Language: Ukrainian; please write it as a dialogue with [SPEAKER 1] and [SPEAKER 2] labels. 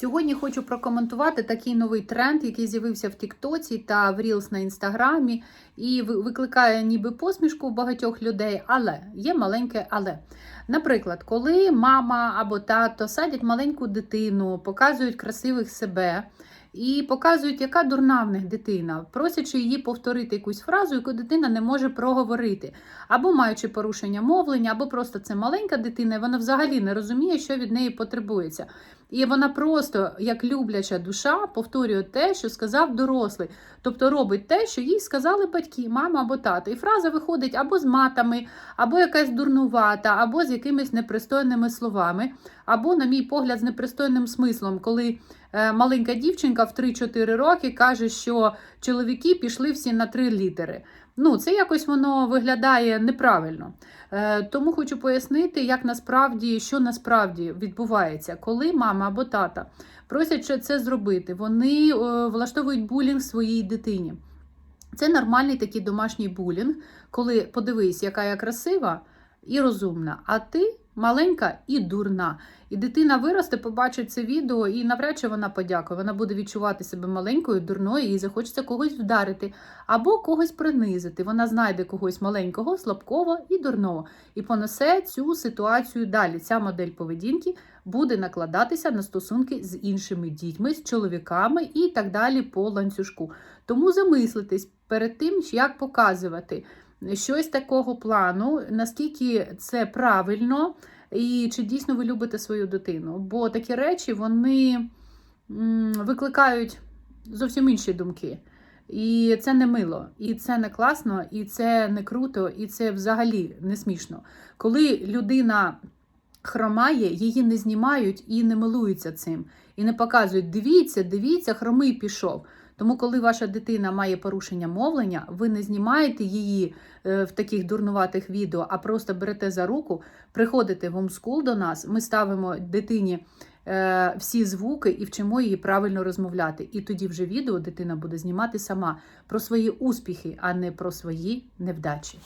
[SPEAKER 1] Сьогодні хочу прокоментувати такий новий тренд, який з'явився в Тіктоці та в Reels на інстаграмі, і викликає ніби посмішку у багатьох людей, але є маленьке але. Наприклад, коли мама або тато садять маленьку дитину, показують красивих себе. І показують, яка дурна в них дитина, просячи її повторити якусь фразу, яку дитина не може проговорити, або маючи порушення мовлення, або просто це маленька дитина, і вона взагалі не розуміє, що від неї потребується. І вона просто, як любляча душа, повторює те, що сказав дорослий. Тобто робить те, що їй сказали батьки, мама або тато. І фраза виходить або з матами, або якась дурнувата, або з якимись непристойними словами, або, на мій погляд, з непристойним смислом, коли маленька дівчинка в 3-4 роки каже, що чоловіки пішли всі на 3 літери. Ну, це якось воно виглядає неправильно. Е, Тому хочу пояснити, як насправді, що насправді відбувається, коли мама або тата просять це зробити, вони е, влаштовують булінг своїй дитині. Це нормальний такий домашній булінг, коли подивись, яка я красива і розумна, а ти маленька і дурна. І дитина виросте, побачить це відео, і навряд чи вона подякує. Вона буде відчувати себе маленькою, дурною, і захочеться когось вдарити або когось принизити. Вона знайде когось маленького, слабкого і дурного, і понесе цю ситуацію далі. Ця модель поведінки буде накладатися на стосунки з іншими дітьми, з чоловіками і так далі по ланцюжку. Тому замислитись перед тим, як показувати щось такого плану, наскільки це правильно, і чи дійсно ви любите свою дитину. Бо такі речі вони викликають зовсім інші думки. І це не мило, і це не класно, і це не круто, і це взагалі не смішно. Коли людина хромає, її не знімають і не милуються цим, і не показують: дивіться, дивіться, хромий пішов. Тому, коли ваша дитина має порушення мовлення, ви не знімаєте її е, в таких дурнуватих відео, а просто берете за руку, приходите в омскул до нас, ми ставимо дитині е, всі звуки і вчимо її правильно розмовляти. І тоді вже відео дитина буде знімати сама про свої успіхи, а не про свої невдачі.